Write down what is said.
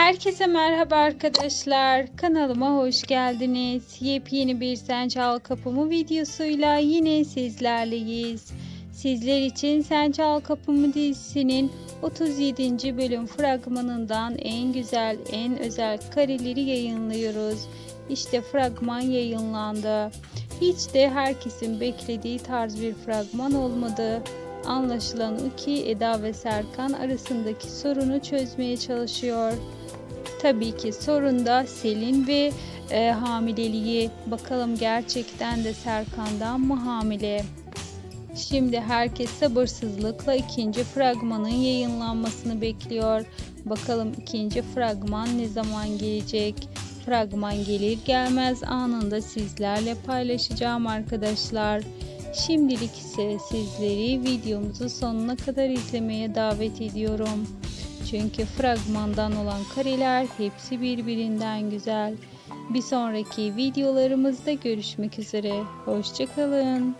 Herkese merhaba arkadaşlar. Kanalıma hoş geldiniz. Yepyeni bir Sen Çal Kapımı videosuyla yine sizlerleyiz. Sizler için Sen Çal Kapımı dizisinin 37. bölüm fragmanından en güzel, en özel kareleri yayınlıyoruz. İşte fragman yayınlandı. Hiç de herkesin beklediği tarz bir fragman olmadı. Anlaşılan o ki Eda ve Serkan arasındaki sorunu çözmeye çalışıyor. Tabii ki sorun da Selin ve e, hamileliği. Bakalım gerçekten de Serkan'dan mı hamile? Şimdi herkes sabırsızlıkla ikinci fragmanın yayınlanmasını bekliyor. Bakalım ikinci fragman ne zaman gelecek? Fragman gelir gelmez anında sizlerle paylaşacağım arkadaşlar. Şimdilik ise sizleri videomuzu sonuna kadar izlemeye davet ediyorum. Çünkü fragmandan olan kareler hepsi birbirinden güzel. Bir sonraki videolarımızda görüşmek üzere. Hoşçakalın.